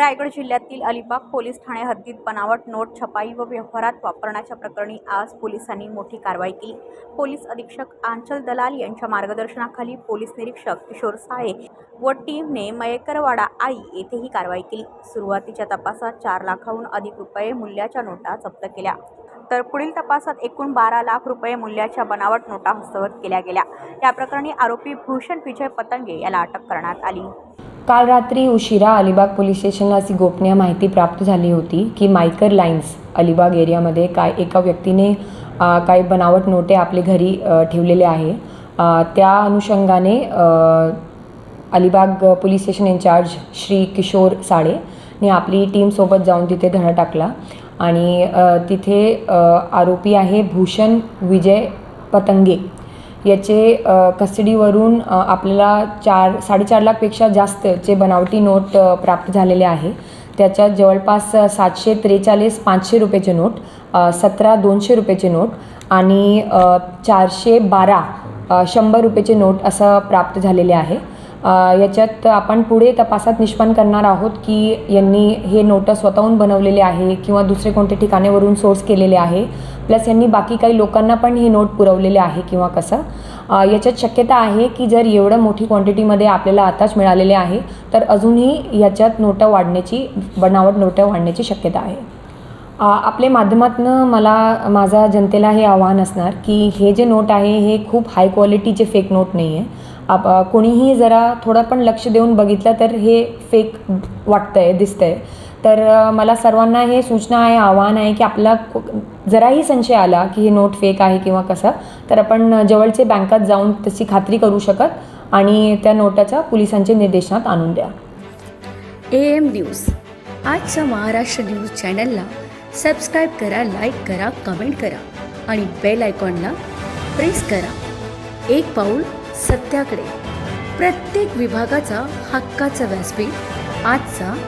रायगड जिल्ह्यातील अलिबाग पोलीस ठाणे हद्दीत बनावट नोट छपाई व व्यवहारात वापरण्याच्या प्रकरणी आज पोलिसांनी मोठी कारवाई केली. पोलीस अधीक्षक आंचल दलाल यांच्या मार्गदर्शनाखाली पोलीस निरीक्षक किशोर साळे व टीमने मयेकरवाडा आई येथे ही कारवाई केली. सुरुवातीच्या तपासात चार लाखाहून अधिक रुपये मूल्याच्या नोटा जप्त केल्या. तर पुढील तपासात एकूण बारा लाख रुपये मूल्याच्या बनावट नोटा हस्तगत केल्या गेल्या. या प्रकरणी आरोपी भूषण विजय पतंगे याला अटक करण्यात आली. काल रात्री उशिरा अलिबाग पोलीस स्टेशनला अशी गोपनीय माहिती प्राप्त झाली होती की मायकर लाईन्स अलिबाग एरियामध्ये काय एका व्यक्तीने काही बनावट नोटे आपले घरी ठेवलेले आहे. त्या अनुषंगाने Alibag police station incharge Shri Kishore Sade ने आपली टीमसोबत जाऊन तिथे धडा टाकला आणि तिथे आरोपी आहे भूषण विजय पतंगे. याचे कस्टडीवरून आपल्याला चार साडेचार लाखपेक्षा जास्तचे बनावटी नोट प्राप्त झालेले आहे. त्याच्यात जवळपास सातशे त्रेचाळीस पाचशे रुपयाचे नोट सतरा दोनशे रुपयाचे नोट आणि चारशे बारा शंभर रुपयाचे नोट असं प्राप्त झालेले आहे. याच्यात आपण पुढे तपासात निष्पन्न करणार आहोत की यांनी हे नोटं स्वतःहून बनवलेले आहे किंवा दुसरे कोणते ठिकाणेवरून सोर्स केलेले आहे. प्लस यांनी बाकी काही लोकांना पण हे नोट पुरवलेले आहे किंवा कसं. याच्यात शक्यता आहे की जर एवढं मोठी क्वांटिटीमध्ये आपल्याला आताच मिळालेले आहे तर अजूनही याच्यात नोटं वाढण्याची बनावट नोटं वाढण्याची शक्यता आहे. आपले आपल्या माध्यमातनं मला माझा जनतेला हे आव्हान असणार की हे जे नोट आहे हे खूप हाय क्वालिटीचे फेक नोट नाही आहे आप कोणीही जरा थोडं पण लक्ष देऊन बघितलं तर हे फेक वाटतं आहे दिसतं आहे तर मला सर्वांना हे सूचना आहे आव्हान आहे की आपला जराही संशय आला की हे नोट फेक आहे किंवा कसं तर आपण जवळचे बँकात जाऊन तशी खात्री करू शकत आणि त्या नोटाच्या पोलिसांच्या निर्देशनात आणून द्या. A M news. आजच्या महाराष्ट्र न्यूज चॅनलला सबस्क्राईब करा लाईक करा कमेंट करा आणि बेल आयकॉनला प्रेस करा. एक पाऊल सत्याकडे. प्रत्येक विभागाचा हक्काचा व्यासपीठ आजचा